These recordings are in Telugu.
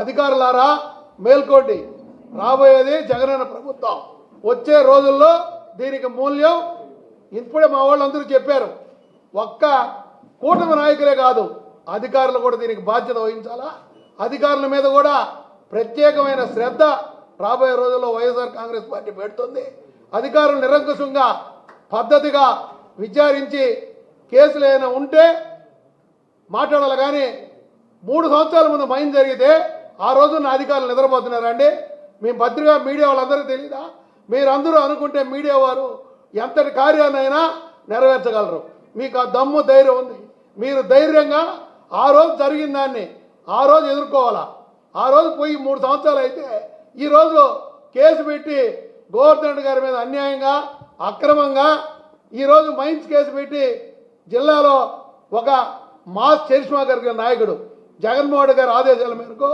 అధికారులారా మేల్కోండి రాబోయేది జగనన్న ప్రభుత్వం. వచ్చే రోజుల్లో దీనికి మూల్యం ఇప్పుడే మా వాళ్ళందరూ చెప్పారు. ఒక్క కూటమి నాయకులే కాదు అధికారులు కూడా దీనికి బాధ్యత వహించాలా? అధికారుల మీద కూడా ప్రత్యేకమైన శ్రద్ధ రాబోయే రోజుల్లో వైఎస్ఆర్ కాంగ్రెస్ పార్టీ పెడుతుంది. అధికారులు నిరంకుశంగా పద్ధతిగా విచారించి కేసులు ఏమైనా ఉంటే మాట్లాడాలి. కానీ మూడు సంవత్సరాల ముందు మైన్ జరిగితే ఆ రోజు నా అధికారులు నిద్రపోతున్నారండి. మీ పత్రికా మీడియా వాళ్ళందరూ తెలీదా? మీరందరూ అనుకుంటే మీడియా వారు ఎంతటి కార్యాన్నైనా నెరవేర్చగలరు. మీకు ఆ దమ్ము ధైర్యం ఉంది. మీరు ధైర్యంగా ఆ రోజు జరిగిన దాన్ని ఆ రోజు ఎదుర్కోవాలా? ఆ రోజు పోయి మూడు సంవత్సరాలు అయితే ఈరోజు కేసు పెట్టి గోవర్ధన్ గారి మీద అన్యాయంగా అక్రమంగా ఈరోజు మైన్స్ కేసు పెట్టి జిల్లాలో ఒక మాస్ చరిష్మా గారి నాయకుడు జగన్మోహన్ గారి ఆదేశాల మేరకు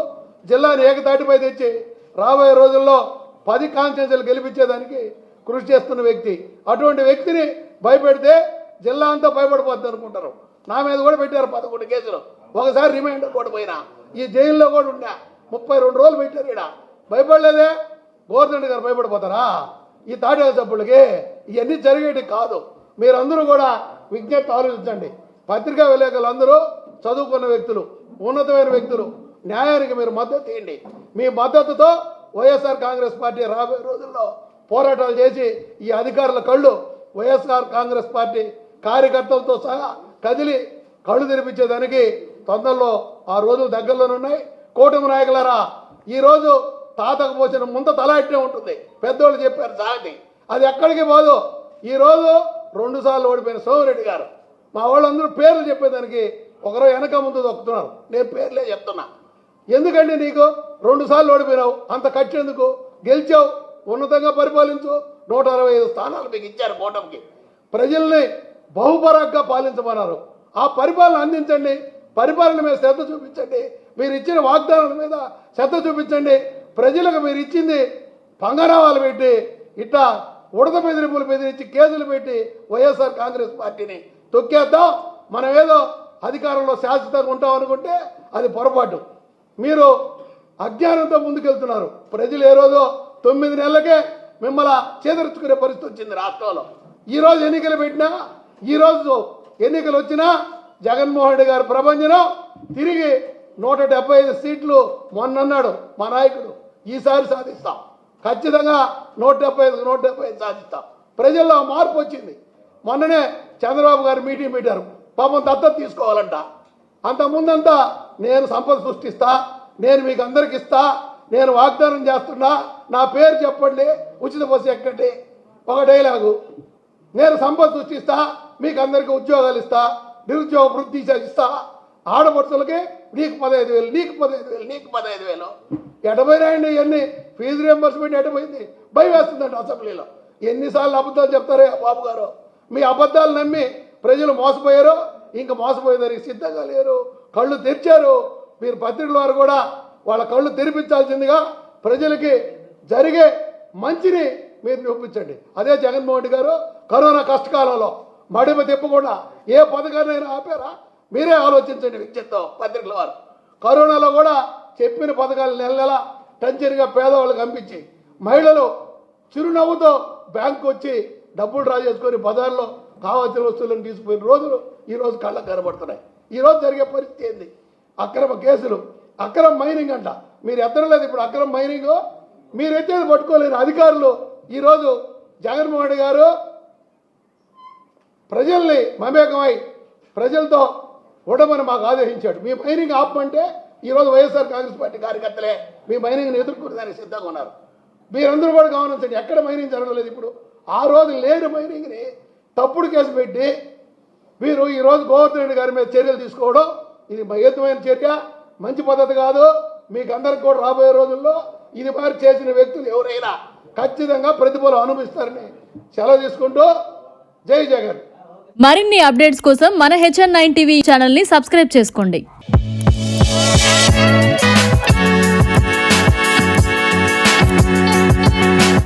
జిల్లాని ఏకతాటిపై తెచ్చి రాబోయే రోజుల్లో పది కాన్స్టిట్యూన్సీలు గెలిపించేదానికి కృషి చేస్తున్న వ్యక్తి. అటువంటి వ్యక్తిని భయపెడితే జిల్లా అంతా భయపడిపోద్ది అనుకుంటారు. నా మీద కూడా పెట్టారు పదకొండు కేసులు. ఒకసారి రిమైండర్ కూడా పోయినా. ఈ జైల్లో కూడా ఉండా. ముప్పై రెండు రోజులు పెట్టారు ఇక్కడ భయపడలేదే? గవర్నమెంట్ గారు భయపడిపోతారా? ఈ తాటేల సభ్యులకి ఇవన్నీ జరిగేటి కాదు. మీరందరూ కూడా విజ్ఞప్తి ఆలోచించండి. పత్రికా విలేకరులందరూ చదువుకున్న వ్యక్తులు ఉన్నతమైన వ్యక్తులు న్యాయానికి మీరు మద్దతు ఇవ్వండి. మీ మద్దతుతో వైఎస్ఆర్ కాంగ్రెస్ పార్టీ రాబోయే రోజుల్లో పోరాటాలు చేసి ఈ అధికారుల కళ్ళు వైఎస్ఆర్ కాంగ్రెస్ పార్టీ కార్యకర్తలతో సహా కదిలి కళ్ళు తెరిపించేదానికి తొందరలో ఆ రోజులు దగ్గరలోనే ఉన్నాయి. కూటమి నాయకులారా ఈరోజు తాతకు పోసిన ముంత తలాట్నే ఉంటుంది. పెద్దోళ్ళు చెప్పారు సాగి అది ఎక్కడికి పోదు. ఈరోజు రెండుసార్లు ఓడిపోయిన సోమిరెడ్డి గారు. మా వాళ్ళందరూ పేర్లు చెప్పేదానికి ఒకరు వెనక ముందు దొక్కుతున్నారు. నేను పేర్లే చెప్తున్నా. ఎందుకండి నీకు? రెండు సార్లు ఓడిపోయినావు. అంత కట్టేందుకు? గెలిచావు. ఉన్నతంగా పరిపాలించు. నూట అరవై ఐదు స్థానాలు మీకు ఇచ్చారు కూటమికి. ప్రజల్ని బహుపరాగ్గా పాలించమన్నారు. ఆ పరిపాలన అందించండి. పరిపాలన మీద శ్రద్ధ చూపించండి. మీరు ఇచ్చిన వాగ్దానాల మీద శ్రద్ధ చూపించండి. ప్రజలకు మీరు ఇచ్చింది పంగనామాలు పెట్టి ఇట్లా ఉడత బెదిరింపులు బెదిరించి కేసులు పెట్టి వైఎస్ఆర్ కాంగ్రెస్ పార్టీని తొక్కేద్దాం. మనం ఏదో అధికారంలో శాశ్వతంగా ఉంటాం అనుకుంటే అది పొరపాటు. మీరు అజ్ఞానంతో ముందుకెళ్తున్నారు. ప్రజలు ఏ రోజో తొమ్మిది నెలలకే మిమ్మల్ని చేదర్చుకునే పరిస్థితి వచ్చింది రాష్ట్రంలో. ఈ రోజు ఎన్నికలు పెట్టినా ఈరోజు ఎన్నికలు వచ్చినా జగన్మోహన్ రెడ్డి గారి ప్రభంజనం తిరిగి నూట డెబ్బై ఐదు సీట్లు మొన్నన్నాడు మా నాయకుడు. ఈసారి సాధిస్తాం. ఖచ్చితంగా నూట డెబ్బై ఐదు నూట డెబ్బై ఐదు సాధిస్తాం. ప్రజల్లో మార్పు వచ్చింది. మొన్ననే చంద్రబాబు గారు మీటింగ్ పెట్టారు. పాపం దత్తత తీసుకోవాలంట. అంత ముందంతా నేను సంపద సృష్టిస్తా నేను మీకు అందరికి ఇస్తా నేను వాగ్దానం చేస్తున్నా నా పేరు చెప్పండి ఉచిత బస్సు ఎక్కండి. ఒక డైలాగు నేను సంపద సృష్టిస్తా మీకు అందరికీ ఉద్యోగాలు ఇస్తా నిరుద్యోగ వృద్ధి ఇస్తా ఆడపడుచులకి నీకు పదహైదు వేలు నీకు పదహైదు వేలు నీకు పదహైదు వేలు. ఎటపోయినాయండి ఇవన్నీ ఫీజు రియంబర్స్మెంట్ ఎటపోయింది భయం వేస్తుందండి అసెంబ్లీలో. ఎన్నిసార్లు అబద్ధాలు చెప్తారే బాబు గారు? మీ అబద్ధాలు నమ్మి ప్రజలు మోసపోయారు ఇంకా మోసపోయేదానికి సిద్ధంగా లేరు. కళ్ళు తెరిచారు. మీరు పత్రికల వారు కూడా వాళ్ళ కళ్ళు తెరిపించాల్సిందిగా ప్రజలకి జరిగే మంచిని మీరు చూపించండి అదే జగన్మోహన్ రెడ్డి గారు కరోనా కష్టకాలంలో మడిమ తిప్పకుండా ఏ పథకాన్ని ఆపారా? మీరే ఆలోచించండి విద్యతో పత్రికల వారు. కరోనాలో కూడా చెప్పిన పథకాలు నెల నెల టంచరిగా పేదవాళ్ళకి పంపించి మహిళలు చిరునవ్వుతో బ్యాంకు వచ్చి డబ్బులు డ్రా చేసుకొని బజార్లో కావాల్సిన వస్తువులను తీసుకుపోయిన రోజులు ఈ రోజు కళ్ళకు కనబడుతున్నాయి. ఈ రోజు జరిగే పరిస్థితి ఏంది? అక్రమ కేసులు అక్రమ మైనింగ్ అంట. మీరు ఎత్తలేదు ఇప్పుడు అక్రమ మైనింగ్ మీరు ఎత్తేది పట్టుకోలేని అధికారులు ఈరోజు జగన్మోహన్ రెడ్డి గారు ప్రజల్ని మమేకమై ప్రజలతో ఉండమని మాకు ఆదేశించాడు. మీ మైనింగ్ ఆపమంటే ఈరోజు వైఎస్ఆర్ కాంగ్రెస్ పార్టీ కార్యకర్తలే మీ మైనింగ్ని ఎదుర్కొనేదానికి సిద్ధంగా ఉన్నారు. మీరందరూ కూడా గమనించండి ఎక్కడ మైనింగ్ జరగలేదు ఇప్పుడు. ఆ రోజు లేని మైనింగ్ని తప్పుడు కేసు పెట్టి మీరు ఈరోజు గోవర్ధన్ రెడ్డి గారి మీద చర్యలు తీసుకోవడం ఇది మహేతమైన చర్య మంచి పద్ధతి కాదు. మీకు అందరికి కూడా రాబోయే రోజుల్లో ఇది మరి చేసిన వ్యక్తులు ఎవరైనా ఖచ్చితంగా ప్రతిఫలం అనుభవిస్తారని సెలవు తీసుకుంటూ జై జగన్. మరిన్ని అప్డేట్స్ కోసం మన హెచ్ఎన్ నైన్ టీవీ ఛానల్ని సబ్స్క్రైబ్ చేసుకోండి.